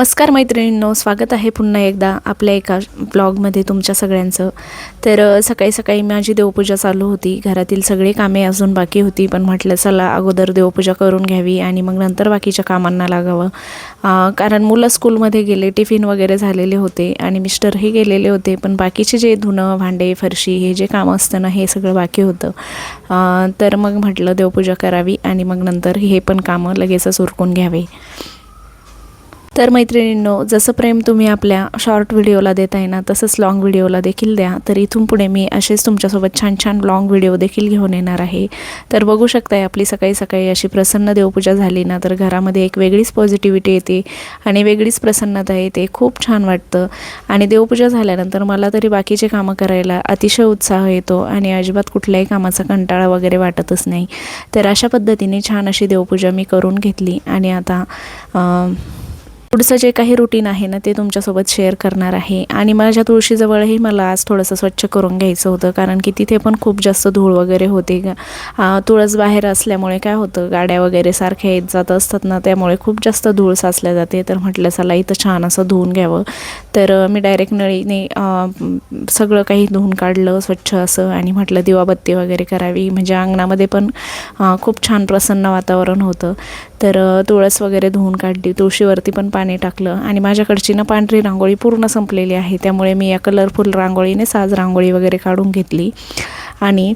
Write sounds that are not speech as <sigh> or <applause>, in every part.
नमस्कार मैत्रिणींनो स्वागत आहे पुन्हा एकदा आपल्या एका ब्लॉगमध्ये तुमच्या सगळ्यांचं. तर सकाळी सकाळी माझी देवपूजा चालू होती. घरातील सगळी कामे अजून बाकी होती पण म्हटलं चला अगोदर देवपूजा करून घ्यावी आणि मग नंतर बाकीच्या कामांना लागावं. कारण मुलं स्कूलमध्ये गेले टिफिन वगैरे झालेले होते आणि मिस्टरही गेलेले होते पण बाकीचे जे धुणं भांडे फरशी हे जे कामं असतं ना हे सगळं बाकी होतं. तर मग म्हटलं देवपूजा करावी आणि मग नंतर हे पण कामं लगेचच उरकून घ्यावे. तर मैत्रिणींनो जसं प्रेम तुम्ही आपल्या शॉर्ट व्हिडिओला देताय ना तसंच लाँग व्हिडिओला देखील द्या. तर इथून पुढे मी असेच तुमच्यासोबत छान छान लाँग व्हिडिओ देखील घेऊन येणार आहे. तर बघू शकताय आपली सकाळी सकाळी अशी प्रसन्न देवपूजा झाली ना तर घरामध्ये एक वेगळीच पॉझिटिव्हिटी येते आणि वेगळीच प्रसन्नता येते. खूप छान वाटतं. आणि देवपूजा झाल्यानंतर मला तरी बाकीचे कामं करायला अतिशय उत्साह येतो आणि अजिबात कुठल्याही कामाचा कंटाळा वगैरे वाटतच नाही. तर अशा पद्धतीने छान अशी देवपूजा मी करून घेतली. आणि आता पुढचं जे काही रुटीन आहे ना ते तुमच्यासोबत शेअर करणार आहे. आणि माझ्या तुळशीजवळही मला आज थोडंसं स्वच्छ करून घ्यायचं होतं कारण की तिथे पण खूप जास्त धूळ वगैरे होते. ग- तुळस बाहेर असल्यामुळे काय होतं गाड्या वगैरे सारख्या येत जात असतात ना त्यामुळे खूप जास्त धूळ साचल्या जाते. तर म्हटलं चला इथं छान असं धुवून घ्यावं. तर मी डायरेक्ट नळीने सगळं काही धुवून काढलं स्वच्छ असं. आणि म्हटलं दिवाबत्ती वगैरे करावी. म्हणजे अंगणामध्ये पण खूप छान प्रसन्न वातावरण होतं. तर तुळस वगैरे धुवून काढली. तुळशीवरती पण पाणी टाकलं आणि माझ्याकडची ना पांढरी रांगोळी पूर्ण संपलेली आहे. त्यामुळे मी या कलरफुल रांगोळीने साज रांगोळी वगैरे काढून घेतली. आणि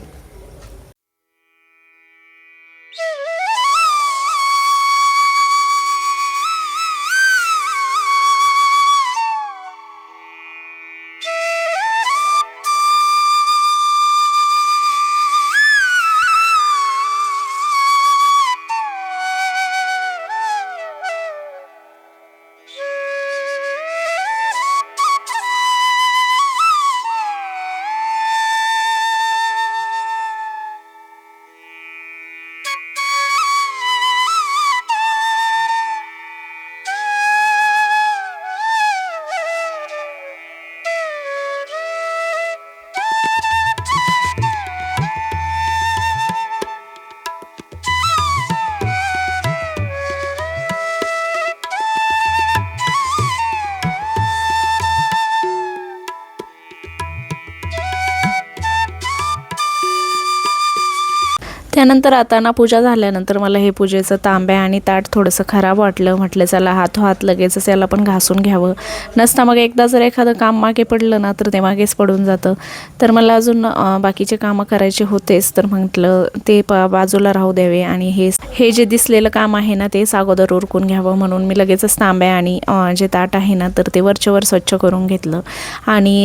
त्यानंतर आता ना पूजा झाल्यानंतर मला हे पूजेचं तांब्या आणि ताट थोडंसं खराब वाटलं. म्हटलं चला हात हात लगेचच याला पण घासून घ्यावं. नसता मग एकदा जर एखादं काम मागे पडलं ना तर ते मागेच पडून जातं. तर मला अजून बाकीचे कामं करायचे होतेच. तर म्हटलं ते प बाजूला राहू द्यावे आणि हे हे जे दिसलेलं काम आहे ना तेच अगोदर उरकून घ्यावं. म्हणून मी लगेचच तांब्या आणि जे ताट आहे ना तर ते वरच्यावर स्वच्छ करून घेतलं. आणि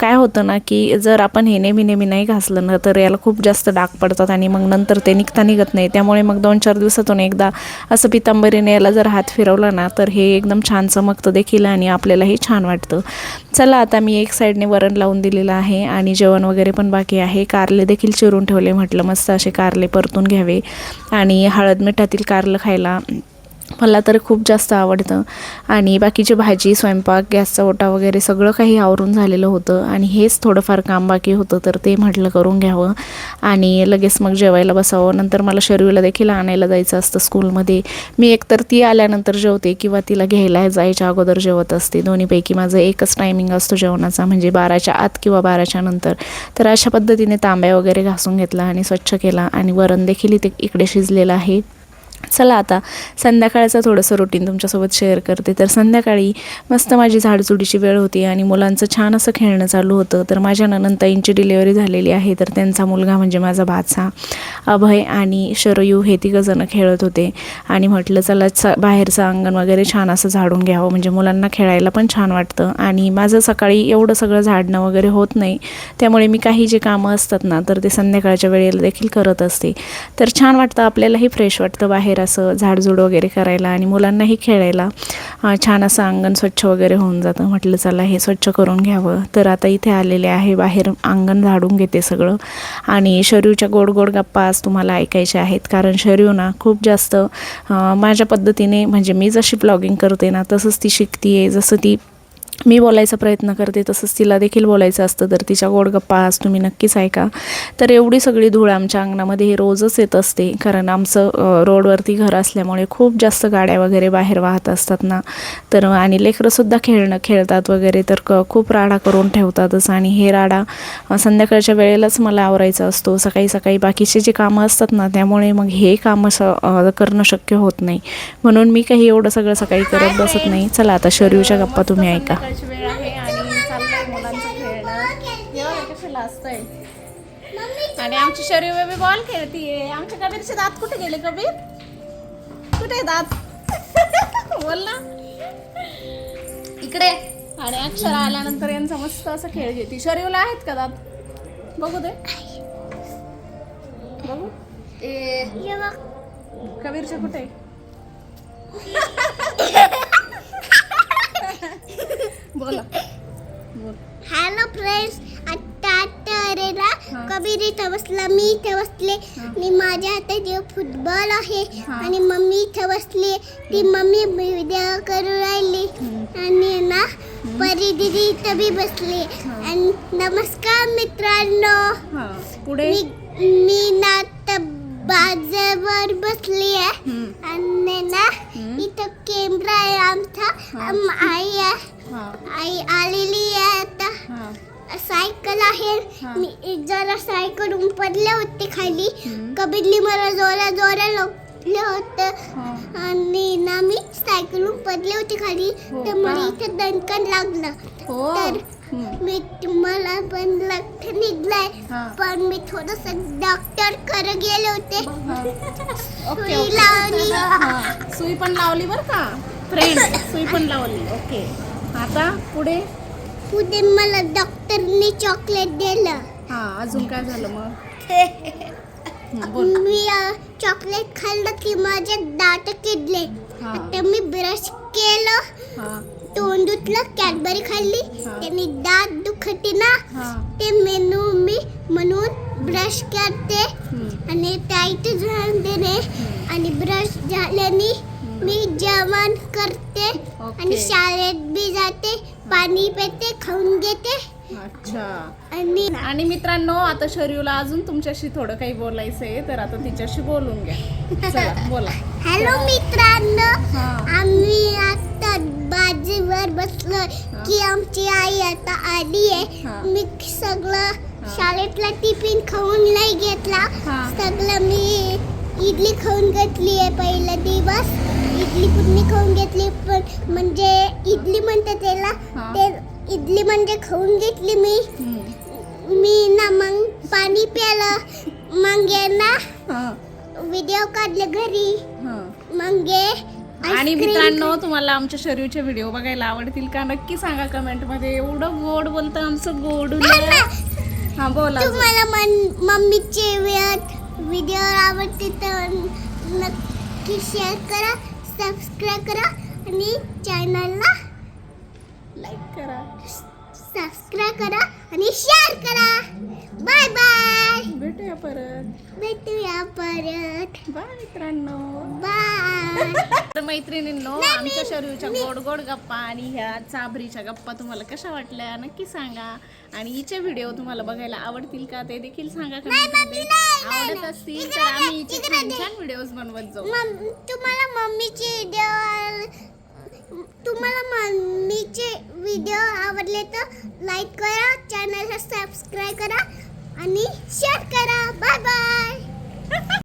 काय होतं ना की जर आपण हे नेहमी नेहमी नाही घासलं ना तर याला खूप जास्त डाग पडतात आणि मग नंतर ते निघता निघत नाही. त्यामुळे मग दोन चार दिवसातून एकदा असं पितांबरीने याला जर हात फिरवला ना तर हे एकदम छान चमकतं देखील आणि आपल्यालाही छान वाटतं. चला आता मी एक साईडने वरण लावून दिलेलं आहे आणि जेवण वगैरे पण बाकी आहे. कारले देखील चिरून ठेवले म्हटलं मस्त असे कारले परतून घ्यावे आणि हळद मिठातील कारलं खायला मला तर खूप जास्त आवडतं. आणि बाकीची भाजी स्वयंपाक गॅसचा ओटा वगैरे सगळं काही आवरून झालेलं होतं. आणि हेच थोडंफार काम बाकी होतं तर ते म्हटलं करून घ्यावं. आणि लगेच मग जेवायला बसावं. नंतर मला शर्वीला देखील आणायला जायचं असतं स्कूलमध्ये. मी एकतर ती आल्यानंतर जेवते किंवा तिला घ्यायला जायच्या अगोदर जेवत असते. दोन्हीपैकी माझं एकच टायमिंग असतो जेवणाचा म्हणजे बाराच्या आत किंवा बाराच्या नंतर. तर अशा पद्धतीने तांब्या वगैरे घासून घेतला आणि स्वच्छ केला. आणि वरण देखील इथे इकडे शिजलेलं आहे. चला आता संध्याकाळचं थोडंसं रुटीन तुमच्यासोबत शेअर करते. तर संध्याकाळी मस्त माझी झाडझुडीची वेळ होती आणि मुलांचं छान असं खेळणं चालू होतं. तर माझ्या ननंताईंची डिलिव्हरी झालेली आहे. तर त्यांचा मुलगा म्हणजे माझा भाचा अभय आणि शरयू हे तिघंजणं खेळत होते. आणि म्हटलं चला च बाहेरचं अंगण वगैरे छान असं झाडून घ्यावं. म्हणजे मुलांना खेळायला पण छान वाटतं. आणि माझं सकाळी एवढं सगळं झाडणं वगैरे होत नाही. त्यामुळे मी काही जे कामं असतात ना तर ते संध्याकाळच्या वेळेला देखील करत असते. तर छान वाटतं आपल्यालाही फ्रेश वाटतं बाहेर असं झाडझूड वगैरे करायला आणि मुलांनाही खेळायला छान असं अंगण स्वच्छ वगैरे होऊन जातं. म्हटलं चला हे स्वच्छ करून घ्यावं. तर आता इथे आलेले आहे बाहेर अंगण झाडून घेते सगळं. आणि शरीरच्या गोड गोड गप्पा आज तुम्हाला ऐकायच्या आहेत. कारण शरीर ना खूप जास्त माझ्या पद्धतीने म्हणजे मी जशी ब्लॉगिंग करते ना तसंच ती शिकते आहे जसं ती मी बोलायचा प्रयत्न करते तसंच तिला देखील बोलायचं असतं तर तिच्या गोड गप्पा आज तुम्ही नक्कीच ऐका. तर एवढी सगळी धूळ आमच्या अंगणामध्ये हे रोजच येत असते कारण आमचं रोडवरती घर असल्यामुळे खूप जास्त गाड्या वगैरे बाहेर वाहत असतात ना. तर आणि लेकरंसुद्धा खेळणं खेळतात वगैरे तर क खूप राडा करून ठेवतातच. आणि हे राडा संध्याकाळच्या वेळेलाच मला आवरायचा असतो. सकाळी सकाळी बाकीचे जे कामं असतात ना त्यामुळे मग हे कामं स करणं शक्य होत नाही. म्हणून मी काही एवढं सगळं सकाळी करत बसत नाही. चला आता शरीरच्या गप्पा तुम्ही ऐका. वेळ आहे आणि चाललंय मुलांचं खेळणं. कशाला आहे. आणि आमची शरीर बेबी बॉल खेळतीये. आमच्या कबीरचे दात कुठे गेले कबीर? कुठे आहे दात? <laughs> बोल ना. इकडे. आणि अक्षर आल्यानंतर यांचा मस्त असं खेळ घेते. शरीरला आहेत का दात? बघू दे. बघू. ए कबीरचे कुठे? <laughs> बोला. बोल. हॅलो फ्रेंड्स आता तर आहे ना कबीर इथं बसला मी इथं बसले आणि माझ्या हातात जे फुटबॉल आहे हा. आणि मम्मी इथं बसली ती मम्मी व्हिडिओ करू राहिली. आणि ना परी दिदी इथं बी बसली. आणि नमस्कार मित्रांनो. हा. पुढे? मी मी ना आता बाजावर बसली आहे. हम्म, आणि ना हम्म. इथं कॅमेरा आहे आमचा आम- आई आहे हा आई आलेली आहे आता हा सायकल आहे हा. मी एक जरा सायकल पडले होते खाली हम्म. कबीरली मला जोरा जोरा लपलं होतं हा आणि ना मी सायकलून पडले होते खाली हो तर मला का? इथं दणकन लागलं हो तर मी तुम्हाला पण लक्ष निघलाय. हा. पण मी थोडस डॉक्टरकडे गेले होते. हा. ओके सुई ओके. लावली. हा. सुई पण लावली बर का? फ्रेंड सुई पण लावली. ओके. आता पुढे? पुढे मला डॉक्टरने चॉकलेट दिलं. हा अजून काय झालं मग? <laughs> हं, बोल. मी चॉकलेट खाल्लं की माझे दात किडले. हा. आता मी ब्रश केलं. तोंड धुतलं कॅडबरी खाल्ली. त्यांनी दात दुखते ना ते मेनू मी म्हणून ब्रश करते. आणि टाईट देणे आणि ब्रश झाल्याने मी जेवण करते. आणि शाळेत बी जाते पाणी पिते खाऊन घेते. अच्छा. आणि आणि मित्रांनो आता शरीरला अजून तुमच्याशी थोडं काही बोलायचं आहे तर आता तिच्याशी बोलून घ्या. चला बोला. हॅलो मित्रांनो. आम्ही आता बाजीवर बसलो की आमची आई आता आली आहे. मी सगळं शाळेतला टिफिन खाऊन नाही घेतला. सगळं मी इडली खाऊन घेतली आहे पहिला दिवस. इडली पुन्नी खाऊन घेतली पण म्हणजे इडली म्हणते त्याला. ते इडली म्हणजे खाऊन घेतली मी. मी ना मग पाणी प्यालं मग ये ना. व्हिडिओ काढले घरी. हा. मग ये. आणि मित्रांनो तुम्हाला आमच्या शरीरचे व्हिडिओ बघायला आवडतील का? नक्की सांगा कमेंटमध्ये. एवढं गोड बोलतं आमचं गोड हा बोला. तुम्हाला मम्मीचे व्हिडिओ आवडते तर नक्की शेअर करा सबस्क्राईब करा आणि चॅनलला लाईक करा. सबस्क्राईब करा आणि शेअर करा. बाय बाय भेटूया परत. भेटूया परत. बाय मित्रांनो. बाय <laughs> तर मैत्रिणींनो आमच्या शरीरच्या गोड गोड गप्पा आणि ह्या चाभरीच्या गप्पा तुम्हाला कशा वाटल्या नक्की सांगा. आणि हिचे व्हिडिओ तुम्हाला बघायला आवडतील का ते देखील सांगा comment मध्ये. आवडत असतील तर आम्ही हिचे छान छान व्हिडिओज बनवत जाऊ. मम तुम्हाला मम्मीचे व्हिडिओ तुम्हाला मम्मीचे व्हिडिओ आवडले तर लाईक करा चॅनलला सबस्क्राईब करा आणि शेअर करा. Bye bye